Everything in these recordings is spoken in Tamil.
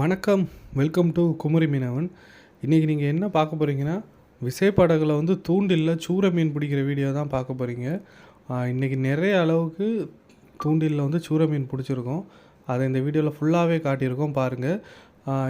வணக்கம் வெல்கம் டு குமரி மீனவன். இன்றைக்கி நீங்கள் என்ன பார்க்க போகிறீங்கன்னா விசைப்படகுல வந்து தூண்டில்ல சூற மீன் பிடிக்கிற வீடியோ தான் பார்க்க போகிறீங்க இன்றைக்கி நிறைய அளவுக்கு தூண்டிலில் வந்து சூற மீன் பிடிச்சிருக்கோம். அதை இந்த வீடியோவில் ஃபுல்லாகவே காட்டியிருக்கோம் பாருங்கள்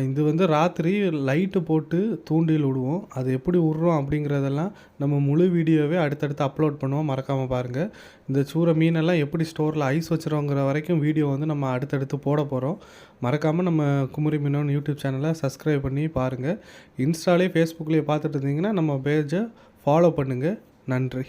இது வந்து ராத்திரி லைட்டு போட்டு தூண்டில் விடுவோம். அது எப்படி விட்றோம் அப்படிங்கிறதெல்லாம் நம்ம முழு வீடியோவே அடுத்தடுத்து அப்லோட் பண்ணுவோம். மறக்காமல் பாருங்கள் இந்த சூற மீனெல்லாம் எப்படி ஸ்டோரில் ஐஸ் வச்சுருவோங்கிற வரைக்கும் வீடியோ வந்து நம்ம அடுத்தடுத்து போட போகிறோம் மறக்காமல் நம்ம குமரி மீனோன்னு யூடியூப் சேனலை சப்ஸ்கிரைப் பண்ணி பாருங்கள் இன்ஸ்டாலே ஃபேஸ்புக்லேயே பார்த்துட்டு இருந்தீங்கன்னா நம்ம பேஜை ஃபாலோ பண்ணுங்கள் நன்றி.